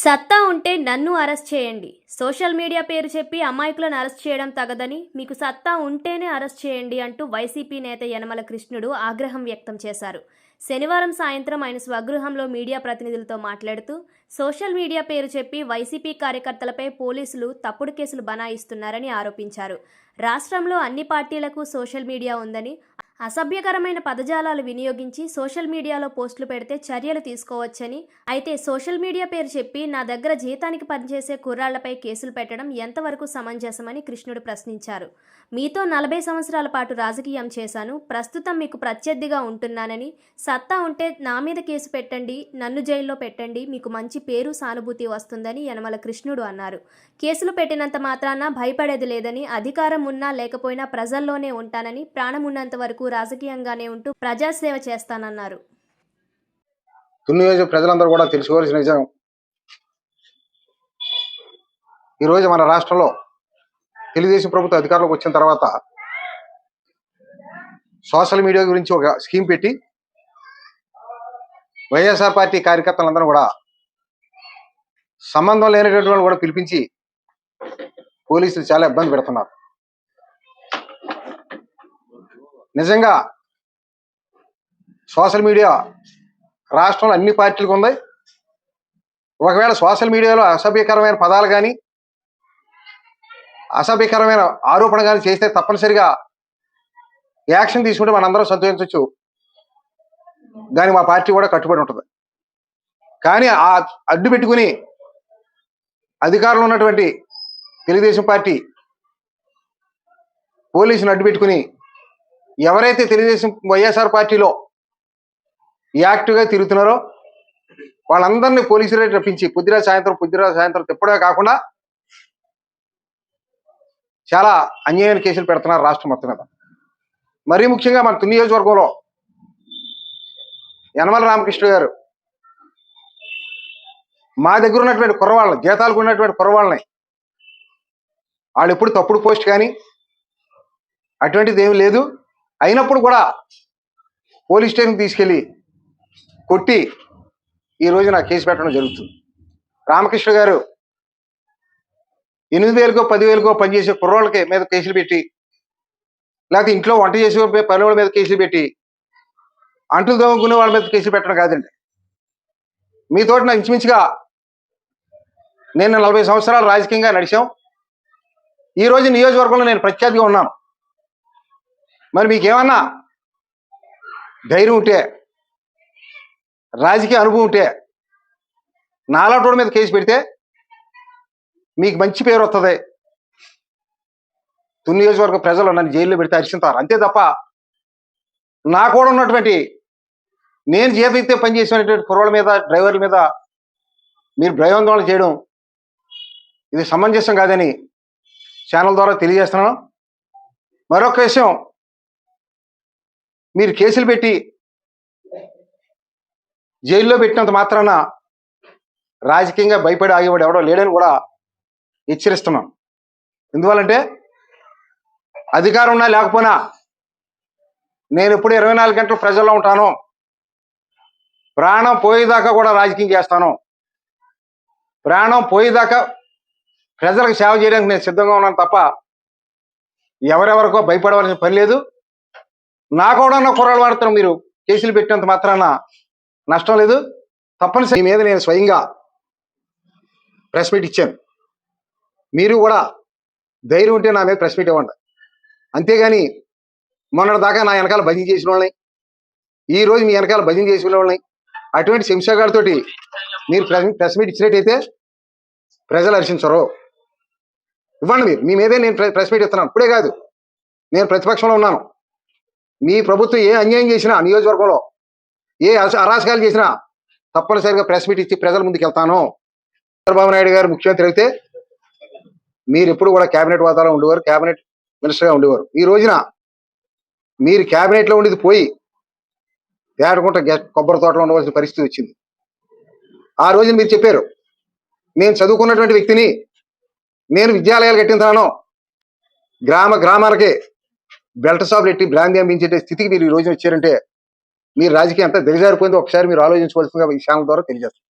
సత్తా ఉంటే నన్ను అరెస్ట్ చేయండి. సోషల్ మీడియా పేరు చెప్పి అమాయకులను అరెస్ట్ చేయడం తగదని మీకు సత్తా ఉంటేనే అరెస్ట్ చేయండి అంటూ వైసీపీ నేత యనమల కృష్ణుడు ఆగ్రహం వ్యక్తం చేశారు. శనివారం సాయంత్రం ఆయన స్వగృహంలో మీడియా ప్రతినిధులతో మాట్లాడుతూ సోషల్ మీడియా పేరు చెప్పి వైసీపీ కార్యకర్తలపై పోలీసులు తప్పుడు కేసులు బనాయిస్తున్నారని ఆరోపించారు. రాష్ట్రంలో అన్ని పార్టీలకు సోషల్ మీడియా ఉందని అసభ్యకరమైన పదజాలాలు వినియోగించి సోషల్ మీడియాలో పోస్టులు పెడితే చర్యలు తీసుకోవచ్చని అయితే సోషల్ మీడియా పేరు చెప్పి నా దగ్గర జీతానికి పనిచేసే కుర్రాళ్ళపై కేసులు పెట్టడం ఎంతవరకు సమంజసమని కృష్ణుడు ప్రశ్నించారు. మీతో నలభై సంవత్సరాల పాటు రాజకీయం చేశాను ప్రస్తుతం మీకు ప్రత్యర్థిగా ఉంటున్నానని సత్తా ఉంటే నా మీద కేసు పెట్టండి నన్ను జైల్లో పెట్టండి మీకు మంచి పేరు సానుభూతి వస్తుందని యనమల కృష్ణుడు అన్నారు. కేసులు పెట్టినంత మాత్రాన భయపడేది లేదని అధికారం ఉన్నా లేకపోయినా ప్రజల్లోనే ఉంటానని ప్రాణమున్నంత వరకు రాజకీయంగానే ఉంటూ ప్రజాసేవ చేస్తానన్నారు. ప్రజలందరూ కూడా తెలుసుకోవాల్సిన విషయం ఈరోజు మన రాష్ట్రంలో తెలుగుదేశం ప్రభుత్వం అధికారంలోకి వచ్చిన తర్వాత సోషల్ మీడియా గురించి ఒక స్కీమ్ పెట్టి వైఎస్ఆర్ పార్టీ కార్యకర్తలందరూ కూడా సంబంధం లేనటువంటి వాళ్ళు కూడా పిలిపించి పోలీసులు చాలా ఇబ్బంది పెడుతున్నారు. నిజంగా సోషల్ మీడియా రాష్ట్రంలో అన్ని పార్టీలకు ఉంది. ఒకవేళ సోషల్ మీడియాలో అసభ్యకరమైన పదాలు కానీ అసభ్యకరమైన ఆరోపణ కానీ చేస్తే తప్పనిసరిగా యాక్షన్ తీసుకుంటే మనందరం సంతోషించవచ్చు. దాని మా పార్టీ కూడా కట్టుబడి ఉంటుంది. కానీ ఆ అడ్డు పెట్టుకుని అధికారంలో ఉన్నటువంటి తెలుగుదేశం పార్టీ పోలీసులు అడ్డు పెట్టుకుని ఎవరైతే తెలుగుదేశం వైఎస్ఆర్ పార్టీలో యాక్టివ్గా తిరుగుతున్నారో వాళ్ళందరినీ పోలీసులే రప్పించి పొద్దున సాయంత్రం పొద్దురా సాయంత్రం తిప్పడమే కాకుండా చాలా అన్యాయమైన కేసులు పెడుతున్నారు రాష్ట్రం మొత్తం మీద. మరీ ముఖ్యంగా మన తుని నియోజకవర్గంలో యనమల రామకృష్ణ గారు మా దగ్గర ఉన్నటువంటి కుర్రవాళ్ళని జీతాలకు ఉన్నటువంటి కుర్రవాళ్ళని వాళ్ళు ఎప్పుడు తప్పుడు పోస్ట్ కానీ అటువంటిది ఏమీ లేదు. అయినప్పుడు కూడా పోలీస్ స్టేషన్ తీసుకెళ్ళి కొట్టి ఈ రోజు నాకు కేసు పెట్టడం జరుగుతుంది. రామకృష్ణ గారు ఎనిమిది వేలకో పదివేలకో పనిచేసే కుర్రోళ్ళకి మీద కేసులు పెట్టి లేకపోతే ఇంట్లో వంట చేసే పని మీద కేసులు పెట్టి అంటులు దొంగకునే వాళ్ళ మీద కేసులు పెట్టడం కాదండి. మీతోటి నాకు ఇంచుమించుగా నేను నలభై సంవత్సరాలు రాజకీయంగా నడిచాం. ఈ రోజు నియోజకవర్గంలో నేను ప్రఖ్యాతిగా ఉన్నాను. మరి మీకేమన్నా ధైర్యం ఉంటే రాజకీయ అనుభవం ఉంటే నాలాటోడి మీద కేసు పెడితే మీకు మంచి పేరు వస్తుంది తుని నియోజకవర్గ ప్రజలు నన్ను జైల్లో పెడితే అరిచింతారు. అంతే తప్ప నా కూడా ఉన్నటువంటి నేను జీతయితే పనిచేసినటువంటి కుర్రోళ్ళ మీద డ్రైవర్ల మీద మీరు భయోందోళన చేయడం ఇది సమంజసం కాదని ఛానల్ ద్వారా తెలియజేస్తున్నాను. మరొక విషయం మీరు కేసులు పెట్టి జైల్లో పెట్టినంత మాత్రాన రాజకీయంగా భయపడి ఆగేవాడు ఎవడో లేడని కూడా హెచ్చరిస్తున్నాను ఎందువల్లంటే అధికారం ఉన్నా లేకపోయినా నేను ఎప్పుడు ఇరవై నాలుగు గంటలు ప్రజల్లో ఉంటాను ప్రాణం పోయేదాకా కూడా రాజకీయం చేస్తాను. ప్రాణం పోయేదాకా ప్రజలకు సేవ చేయడానికి నేను సిద్ధంగా ఉన్నాను తప్ప ఎవరెవరికో భయపడవలసిన పని లేదు. నా కూడా ఉన్న కుర్రాడు మీరు కేసులు పెట్టినంత మాత్రాన నష్టం లేదు. తప్పనిసరి మీద నేను స్వయంగా ప్రెస్ మీట్ ఇచ్చాను. మీరు కూడా ధైర్యం ఉంటే నా మీద ప్రెస్ మీట్ ఇవ్వండి. అంతేగాని మొన్నటి దాకా నా వెనకాల భజన చేసిన వాళ్ళని ఈ రోజు మీ వెనకాల భజన చేసిన వాళ్ళని అటువంటి శంషాగారితోటి మీరు ప్రెస్ ప్రెస్ మీట్ ఇచ్చినట్టయితే ప్రజలు హర్షించరు. ఇవ్వండి మీరు. మీ మీదే నేను ప్రెస్ మీట్ ఇస్తున్నాను. ఇప్పుడే కాదు. నేను ప్రతిపక్షంలో ఉన్నాను. మీ ప్రభుత్వం ఏ అన్యాయం చేసినా నియోజకవర్గంలో ఏ అరాచకాలు చేసినా తప్పనిసరిగా ప్రెస్ మీట్ ఇచ్చి ప్రజల ముందుకు వెళ్తాను. చంద్రబాబు నాయుడు గారు ముఖ్యమంత్రి అయితే మీరు ఎప్పుడు కూడా కేబినెట్ వాతావరణం ఉండేవారు కేబినెట్ మినిస్టర్గా ఉండేవారు. ఈ రోజున మీరు కేబినెట్లో ఉండేది పోయి ఏడుకుంట కొబ్బరి తోటలో ఉండవలసిన పరిస్థితి వచ్చింది. ఆ రోజున మీరు చెప్పారు నేను చదువుకున్నటువంటి వ్యక్తిని నేను విద్యాలయాలు కట్టించాను గ్రామ గ్రామాలకి బెల్ట్ షాపులు ఎట్టి బ్రాంతి అందించే స్థితికి మీరు ఈ రోజున వచ్చారంటే మీరు రాజకీయం అంతా దిగజారిపోయింది. ఒకసారి మీరు ఆలోచించవలసిందిగా ఈ ఛానల్ ద్వారా తెలియజేస్తారు